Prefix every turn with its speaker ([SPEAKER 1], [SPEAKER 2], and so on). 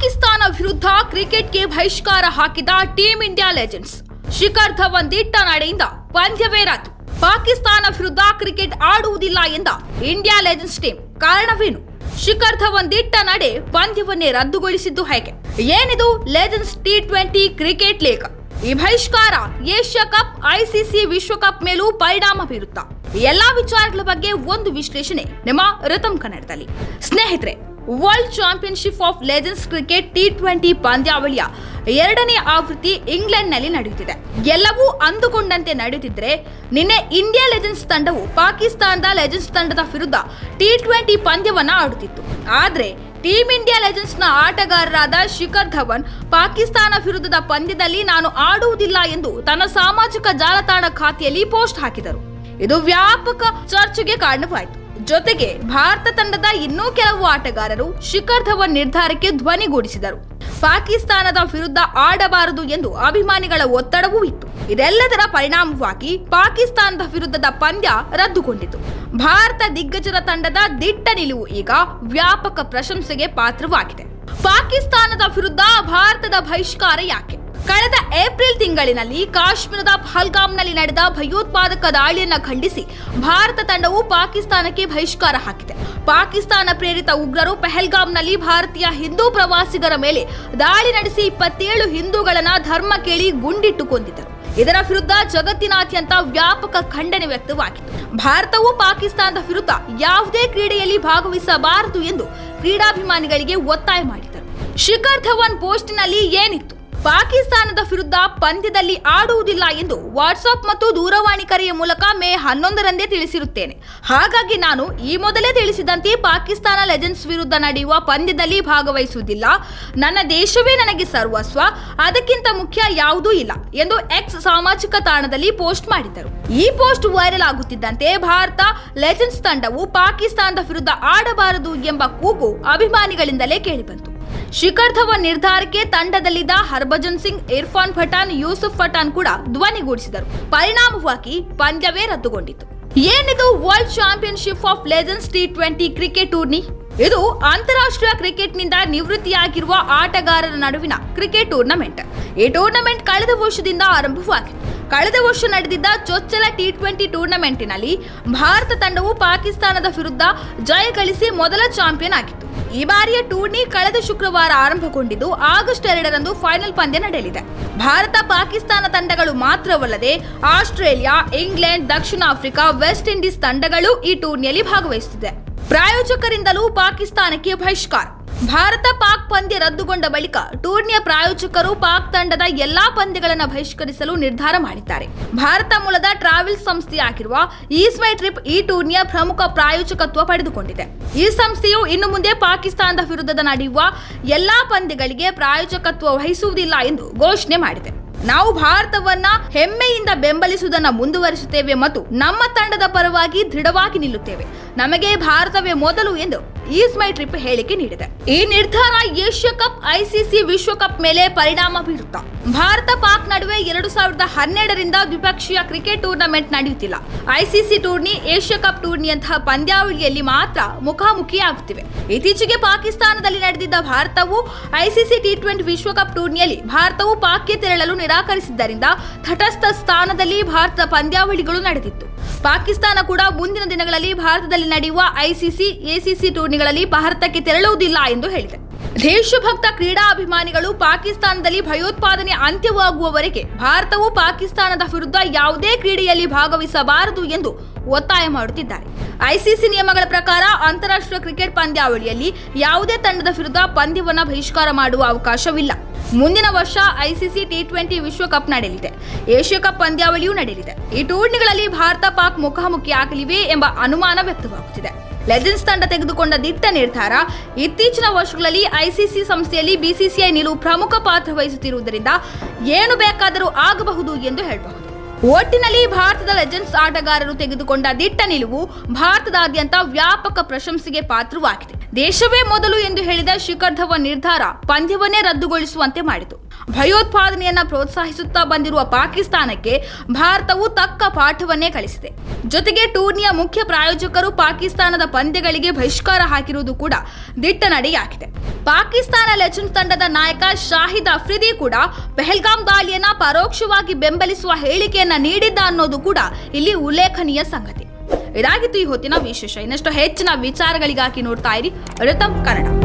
[SPEAKER 1] ಪಾಕಿಸ್ತಾನ ವಿರುದ್ಧ ಕ್ರಿಕೆಟ್ಗೆ ಬಹಿಷ್ಕಾರ ಹಾಕಿದ team India legends. Shikhar Dhawan ದಿಟ್ಟ ನಡೆಯಿಂದ ಪಂದ್ಯವೇ ರದ್ದು. ಪಾಕಿಸ್ತಾನ ವಿರುದ್ಧ ಕ್ರಿಕೆಟ್ ಆಡುವುದಿಲ್ಲ ಎಂದ ಇಂಡಿಯಾ ಲೆಜೆಂಡ್ಸ್ ಟೀಮ್ ಕಾರಣವೇನು? ಶಿಖರ್ ಧವನ್ ದಿಟ್ಟ ನಡೆ ಪಂದ್ಯವನ್ನೇ ರದ್ದುಗೊಳಿಸಿದ್ದು ಹೇಗೆ? ಏನಿದು ಲೆಜೆಂಡ್ಸ್ ಟಿ ಟ್ವೆಂಟಿ ಕ್ರಿಕೆಟ್ ಲೇಖ ಈ ಬಹಿಷ್ಕಾರ ಏಷ್ಯಾ ಕಪ್ ಐಸಿಸಿ ವಿಶ್ವಕಪ್ ಮೇಲೂ ಪರಿಣಾಮ ಬೀರುತ್ತಾ? ಎಲ್ಲಾ ವಿಚಾರಗಳ ಬಗ್ಗೆ ಒಂದು ವಿಶ್ಲೇಷಣೆ ನಿಮ್ಮ ರತಂ ಕನ್ನಡದಲ್ಲಿ. ಸ್ನೇಹಿತರೆ world championship of legends cricket T twenty ಪಂದ್ಯಾವಳಿಯ ಎರಡನೇ ಆವೃತ್ತಿ ಇಂಗ್ಲೆಂಡ್ನಲ್ಲಿ ನಡೆಯುತ್ತಿದೆ. ಎಲ್ಲವೂ ಅಂದುಕೊಂಡಂತೆ ನಡೆಯುತ್ತಿದ್ದರೆ ನಿನ್ನೆ ಇಂಡಿಯಾ ಲೆಜೆಂಡ್ಸ್ ತಂಡವು ಪಾಕಿಸ್ತಾನದ ಲೆಜೆಂಡ್ಸ್ ತಂಡದ ವಿರುದ್ಧ ಟಿ ಟ್ವೆಂಟಿ ಪಂದ್ಯವನ್ನು ಆಡುತ್ತಿತ್ತು. ಆದರೆ ಟೀಮ್ ಇಂಡಿಯಾ ಲೆಜೆಂಡ್ಸ್ನ ಆಟಗಾರರಾದ ಶಿಖರ್ ಧವನ್, ಪಾಕಿಸ್ತಾನ ವಿರುದ್ಧದ ಪಂದ್ಯದಲ್ಲಿ ನಾನು ಆಡುವುದಿಲ್ಲ ಎಂದು ತನ್ನ ಸಾಮಾಜಿಕ ಜಾಲತಾಣ ಖಾತೆಯಲ್ಲಿ ಪೋಸ್ಟ್ ಹಾಕಿದರು. ಇದು ವ್ಯಾಪಕ ಚರ್ಚೆಗೆ ಕಾರಣವಾಯಿತು. ಜೊತೆಗೆ ಭಾರತ ತಂಡದ ಇನ್ನೂ ಕೆಲವು ಆಟಗಾರರು ಶಿಖರ್ ಧವನ್ ನಿರ್ಧಾರಕ್ಕೆ ಧ್ವನಿಗೂಡಿಸಿದರು ಪಾಕಿಸ್ತಾನದ ವಿರುದ್ಧ ಆಡಬಾರದು ಎಂದು ಅಭಿಮಾನಿಗಳ ಒತ್ತಡವೂ ಇತ್ತು. ಇದೆಲ್ಲದರ ಪರಿಣಾಮವಾಗಿ ಪಾಕಿಸ್ತಾನದ ವಿರುದ್ಧದ ಪಂದ್ಯ ರದ್ದುಗೊಂಡಿತು. ಭಾರತ ದಿಗ್ಗಜರ ತಂಡದ ದಿಟ್ಟ ನಿಲುವು ಈಗ ವ್ಯಾಪಕ ಪ್ರಶಂಸೆಗೆ ಪಾತ್ರವಾಗಿದೆ. ಪಾಕಿಸ್ತಾನದ ವಿರುದ್ಧ ಭಾರತದ ಬಹಿಷ್ಕಾರ ಯಾಕೆ? ಕಳೆದ ಏಪ್ರಿಲ್ ತಿಂಗಳಿನಲ್ಲಿ ಕಾಶ್ಮೀರದ ಪಹಲ್ಗಾಮ್ನಲ್ಲಿ ನಡೆದ ಭಯೋತ್ಪಾದಕ ದಾಳಿಯನ್ನು ಖಂಡಿಸಿ ಭಾರತ ತಂಡವು ಪಾಕಿಸ್ತಾನಕ್ಕೆ ಬಹಿಷ್ಕಾರ ಹಾಕಿದೆ. ಪಾಕಿಸ್ತಾನ ಪ್ರೇರಿತ ಉಗ್ರರು ಪೆಹಲ್ಗಾಮ್ನಲ್ಲಿ ಭಾರತೀಯ ಹಿಂದೂ ಪ್ರವಾಸಿಗರ ಮೇಲೆ ದಾಳಿ ನಡೆಸಿ ಇಪ್ಪತ್ತೇಳು ಹಿಂದೂಗಳನ್ನ ಧರ್ಮ ಕೇಳಿ ಗುಂಡಿಟ್ಟು ಕೊಂದಿದ್ದರು. ಇದರ ವಿರುದ್ಧ ಜಗತ್ತಿನಾದ್ಯಂತ ವ್ಯಾಪಕ ಖಂಡನೆ ವ್ಯಕ್ತವಾಗಿತ್ತು. ಭಾರತವು ಪಾಕಿಸ್ತಾನದ ವಿರುದ್ಧ ಯಾವುದೇ ಕ್ರೀಡೆಯಲ್ಲಿ ಭಾಗವಹಿಸಬಾರದು ಎಂದು ಕ್ರೀಡಾಭಿಮಾನಿಗಳಿಗೆ ಒತ್ತಾಯ ಮಾಡಿದರು ಶಿಖರ್ ಧವನ್ ಪೋಸ್ಟ್ನಲ್ಲಿ ಏನಿತ್ತು? ಪಾಕಿಸ್ತಾನದ ವಿರುದ್ಧ ಪಂದ್ಯದಲ್ಲಿ ಆಡುವುದಿಲ್ಲ ಎಂದು ವಾಟ್ಸಾಪ್ ಮತ್ತು ದೂರವಾಣಿ ಕರೆಯ ಮೂಲಕ ಮೇ ಹನ್ನೊಂದರಂದೇ ತಿಳಿಸಿರುತ್ತೇನೆ. ಹಾಗಾಗಿ ನಾನು ಈ ಮೊದಲೇ ತಿಳಿಸಿದಂತೆ ಪಾಕಿಸ್ತಾನ ಲೆಜೆಂಡ್ಸ್ ವಿರುದ್ಧ ನಡೆಯುವ ಪಂದ್ಯದಲ್ಲಿ ಭಾಗವಹಿಸುವುದಿಲ್ಲ. ನನ್ನ ದೇಶವೇ ನನಗೆ ಸರ್ವಸ್ವ, ಅದಕ್ಕಿಂತ ಮುಖ್ಯ ಯಾವುದೂ ಇಲ್ಲ ಎಂದು ಎಕ್ಸ್ ಸಾಮಾಜಿಕ ತಾಣದಲ್ಲಿ ಪೋಸ್ಟ್ ಮಾಡಿದ್ದರು. ಈ ಪೋಸ್ಟ್ ವೈರಲ್ ಆಗುತ್ತಿದ್ದಂತೆ ಭಾರತ ಲೆಜೆಂಡ್ಸ್ ತಂಡವು ಪಾಕಿಸ್ತಾನದ ವಿರುದ್ಧ ಆಡಬಾರದು ಎಂಬ ಕೂಗು ಅಭಿಮಾನಿಗಳಿಂದಲೇ ಕೇಳಿಬಂತು. ಶಿಖರ್ ಧವನ್ ನಿರ್ಧಾರಕ್ಕೆ ತಂಡದಲ್ಲಿದ್ದ ಹರ್ಭಜನ್ ಸಿಂಗ್, ಇರ್ಫಾನ್ ಪಠಾನ್ ಯೂಸುಫ್ ಪಠಾನ್ ಕೂಡ ಧ್ವನಿಗೂಡಿಸಿದರು. ಪರಿಣಾಮವಾಗಿ ಪಂದ್ಯವೇ ರದ್ದುಗೊಂಡಿತು ಏನಿದು world championship of legends T twenty cricket tourney? ಇದು ಅಂತಾರಾಷ್ಟ್ರೀಯ ಕ್ರಿಕೆಟ್ನಿಂದ ನಿವೃತ್ತಿಯಾಗಿರುವ ಆಟಗಾರರ ನಡುವಿನ ಕ್ರಿಕೆಟ್ ಟೂರ್ನಮೆಂಟ್. ಈ ಟೂರ್ನಮೆಂಟ್ ಕಳೆದ ವರ್ಷದಿಂದ ಆರಂಭವಾಗಿತ್ತು ಕಳೆದ ವರ್ಷ ನಡೆದಿದ್ದ ಚೊಚ್ಚಲ ಟಿ ಟ್ವೆಂಟಿ ಟೂರ್ನಮೆಂಟ್ನಲ್ಲಿ ಭಾರತ ತಂಡವು ಪಾಕಿಸ್ತಾನದ ವಿರುದ್ಧ ಜಯ ಗಳಿಸಿ ಮೊದಲ ಚಾಂಪಿಯನ್ ಆಗಿತ್ತು. ಈ ಬಾರಿಯ ಟೂರ್ನಿ ಕಳೆದ ಶುಕ್ರವಾರ ಆರಂಭಗೊಂಡಿದ್ದು ಆಗಸ್ಟ್ ಎರಡರಂದು ಫೈನಲ್ ಪಂದ್ಯ ನಡೆಯಲಿದೆ. ಭಾರತ, ಪಾಕಿಸ್ತಾನ ತಂಡಗಳು ಮಾತ್ರವಲ್ಲದೆ ಆಸ್ಟ್ರೇಲಿಯಾ, ಇಂಗ್ಲೆಂಡ್, ದಕ್ಷಿಣ ಆಫ್ರಿಕಾ, ವೆಸ್ಟ್ ಇಂಡೀಸ್ ತಂಡಗಳು ಈ ಟೂರ್ನಿಯಲ್ಲಿ ಭಾಗವಹಿಸುತ್ತಿದೆ. ಪ್ರಾಯೋಜಕರಿಂದಲೂ ಪಾಕಿಸ್ತಾನಕ್ಕೆ ಬಹಿಷ್ಕಾರ. ಭಾರತ ಪಾಕ್ ಪಂದ್ಯ ರದ್ದುಗೊಂಡ ಬಳಿಕ ಟೂರ್ನಿಯ ಪ್ರಾಯೋಜಕರು ಪಾಕ್ ತಂಡದ ಎಲ್ಲಾ ಪಂದ್ಯಗಳನ್ನು ಬಹಿಷ್ಕರಿಸಲು ನಿರ್ಧಾರ ಮಾಡಿದ್ದಾರೆ. ಭಾರತ ಮೂಲದ ಟ್ರಾವೆಲ್ಸ್ ಸಂಸ್ಥೆಯಾಗಿರುವ ಈಸ್ಮೈ ಟ್ರಿಪ್ ಈ ಟೂರ್ನಿಯ ಪ್ರಮುಖ ಪ್ರಾಯೋಜಕತ್ವ ಪಡೆದುಕೊಂಡಿದೆ. ಈ ಸಂಸ್ಥೆಯು ಇನ್ನು ಮುಂದೆ ಪಾಕಿಸ್ತಾನದ ವಿರುದ್ಧದ ನಡೆಯುವ ಎಲ್ಲಾ ಪಂದ್ಯಗಳಿಗೆ ಪ್ರಾಯೋಜಕತ್ವ ವಹಿಸುವುದಿಲ್ಲ ಎಂದು ಘೋಷಣೆ ಮಾಡಿದೆ. ನಾವು ಭಾರತವನ್ನ ಹೆಮ್ಮೆಯಿಂದ ಬೆಂಬಲಿಸುವುದನ್ನು ಮುಂದುವರಿಸುತ್ತೇವೆ ಮತ್ತು ನಮ್ಮ ತಂಡದ ಪರವಾಗಿ ದೃಢವಾಗಿ ನಿಲ್ಲುತ್ತೇವೆ. ನಮಗೆ ಭಾರತವೇ ಮೊದಲು ಎಂದು ಈಸ್ ಮೈ ಟ್ರಿಪ್ ಹೇಳಿಕೆ ನೀಡಿದೆ. ಈ ನಿರ್ಧಾರ ಏಷ್ಯಾ ಕಪ್, ಐಸಿಸಿ ವಿಶ್ವಕಪ್ ಮೇಲೆ ಪರಿಣಾಮ ಬೀರುತ್ತಾ. ಭಾರತ ಪಾಕ್ ನಡುವೆ ಎರಡು ಸಾವಿರದ ಹನ್ನೆರಡರಿಂದ ದ್ವಿಪಕ್ಷೀಯ ಕ್ರಿಕೆಟ್ ಟೂರ್ನಮೆಂಟ್ ನಡೆಯುತ್ತಿಲ್ಲ. ಐಸಿಸಿ ಟೂರ್ನಿ, ಏಷ್ಯಾ ಕಪ್ ಟೂರ್ನಿಯಂತಹ ಪಂದ್ಯಾವಳಿಯಲ್ಲಿ ಮಾತ್ರ ಮುಖಾಮುಖಿಯಾಗುತ್ತಿವೆ. ಇತ್ತೀಚೆಗೆ ಪಾಕಿಸ್ತಾನದಲ್ಲಿ ನಡೆದಿದ್ದ ಭಾರತವು ಐಸಿಸಿ ಟಿ ಟ್ವೆಂಟಿ ವಿಶ್ವಕಪ್ ಟೂರ್ನಿಯಲ್ಲಿ ಭಾರತವು ಪಾಕ್ಗೆ ತೆರಳಲು ನಿರಾಕರಿಸಿದ್ದರಿಂದ ತಟಸ್ಥ ಸ್ಥಾನದಲ್ಲಿ ಭಾರತದ ಪಂದ್ಯಾವಳಿಗಳು ನಡೆದಿತ್ತು. ಪಾಕಿಸ್ತಾನ ಕೂಡ ಮುಂದಿನ ದಿನಗಳಲ್ಲಿ ಭಾರತದಲ್ಲಿ ನಡೆಯುವ ಐಸಿಸಿ, ಎಸಿಸಿ ಟೂರ್ನಿಗಳಲ್ಲಿ ಭಾರತಕ್ಕೆ ತೆರಳುವುದಿಲ್ಲ ಎಂದು ಹೇಳಿದೆ. ದೇಶಭಕ್ತ ಕ್ರೀಡಾ ಅಭಿಮಾನಿಗಳು ಪಾಕಿಸ್ತಾನದಲ್ಲಿ ಭಯೋತ್ಪಾದನೆ ಅಂತ್ಯವಾಗುವವರೆಗೆ ಭಾರತವು ಪಾಕಿಸ್ತಾನದ ವಿರುದ್ಧ ಯಾವುದೇ ಕ್ರೀಡೆಯಲ್ಲಿ ಭಾಗವಹಿಸಬಾರದು ಎಂದು ಒತ್ತಾಯ ಮಾಡುತ್ತಿದ್ದಾರೆ. ಐಸಿಸಿ ನಿಯಮಗಳ ಪ್ರಕಾರ ಅಂತಾರಾಷ್ಟ್ರೀಯ ಕ್ರಿಕೆಟ್ ಪಂದ್ಯಾವಳಿಯಲ್ಲಿ ಯಾವುದೇ ತಂಡದ ವಿರುದ್ಧ ಪಂದ್ಯವನ್ನು ಬಹಿಷ್ಕಾರ ಮಾಡುವ ಅವಕಾಶವಿಲ್ಲ. ಮುಂದಿನ ವರ್ಷ ಐಸಿಸಿ ಟಿ ಟ್ವೆಂಟಿ ವಿಶ್ವಕಪ್ ನಡೆಯಲಿದೆ. ಏಷ್ಯಾ ಕಪ್ ಪಂದ್ಯಾವಳಿಯೂ ನಡೆಯಲಿದೆ. ಈ ಟೂರ್ನಿಗಳಲ್ಲಿ ಭಾರತ ಪಾಕ್ ಮುಖಾಮುಖಿ ಆಗಲಿವೆ ಎಂಬ ಅನುಮಾನ ವ್ಯಕ್ತವಾಗುತ್ತಿದೆ. ಲೆಜೆಂಡ್ಸ್ ತಂಡ ತೆಗೆದುಕೊಂಡ ದಿಟ್ಟ ನಿರ್ಧಾರ, ಇತ್ತೀಚಿನ ವರ್ಷಗಳಲ್ಲಿ ಐಸಿಸಿ ಸಂಸ್ಥೆಯಲ್ಲಿ ಬಿಸಿಸಿಐ ನಿಲುವು ಪ್ರಮುಖ ಪಾತ್ರ ವಹಿಸುತ್ತಿರುವುದರಿಂದ ಏನು ಬೇಕಾದರೂ ಆಗಬಹುದು ಎಂದು ಹೇಳಬಹುದು. ಒಟ್ಟಿನಲ್ಲಿ ಭಾರತದ ಲೆಜೆಂಡ್ಸ್ ಆಟಗಾರರು ತೆಗೆದುಕೊಂಡ ದಿಟ್ಟ ನಿಲುವು ಭಾರತದಾದ್ಯಂತ ವ್ಯಾಪಕ ಪ್ರಶಂಸೆಗೆ ಪಾತ್ರವಾಗಿದೆ. ದೇಶವೇ ಮೊದಲು ಎಂದು ಹೇಳಿದ ಶಿಖರ್ ಧವನ್ ನಿರ್ಧಾರ ಪಂದ್ಯವನ್ನೇ ರದ್ದುಗೊಳಿಸುವಂತೆ ಮಾಡಿತು. ಭಯೋತ್ಪಾದನೆಯನ್ನ ಪ್ರೋತ್ಸಾಹಿಸುತ್ತಾ ಬಂದಿರುವ ಪಾಕಿಸ್ತಾನಕ್ಕೆ ಭಾರತವು ತಕ್ಕ ಪಾಠವನ್ನೇ ಕಲಿಸಿದೆ ಜೊತೆಗೆ ಟೂರ್ನಿಯ ಮುಖ್ಯ ಪ್ರಾಯೋಜಕರು ಪಾಕಿಸ್ತಾನದ ಪಂದ್ಯಗಳಿಗೆ ಬಹಿಷ್ಕಾರ ಹಾಕಿರುವುದು ಕೂಡ ದಿಟ್ಟ ನಡೆಯಾಗಿದೆ ಪಾಕಿಸ್ತಾನ ಲೆಜೆಂಡ್ ತಂಡದ ನಾಯಕ ಶಾಹಿದ್ ಅಫ್ರಿದಿ ಕೂಡ ಪೆಹಲ್ಗಾಮ್ ದಾಳಿಯನ್ನ ಪರೋಕ್ಷವಾಗಿ ಬೆಂಬಲಿಸುವ ಹೇಳಿಕೆಯನ್ನ ನೀಡಿದ್ದ ಅನ್ನೋದು ಕೂಡ ಇಲ್ಲಿ ಉಲ್ಲೇಖನೀಯ ಸಂಗತಿ. ಇದಾಗಿತ್ತು ಈ ಹೊತ್ತಿನ ವಿಶೇಷ. ಇನ್ನಷ್ಟು ಹೆಚ್ಚಿನ ವಿಚಾರಗಳಿಗಾಗಿ ನೋಡ್ತಾ ಇರಿ ರಿತಮ್ ಕನ್ನಡ.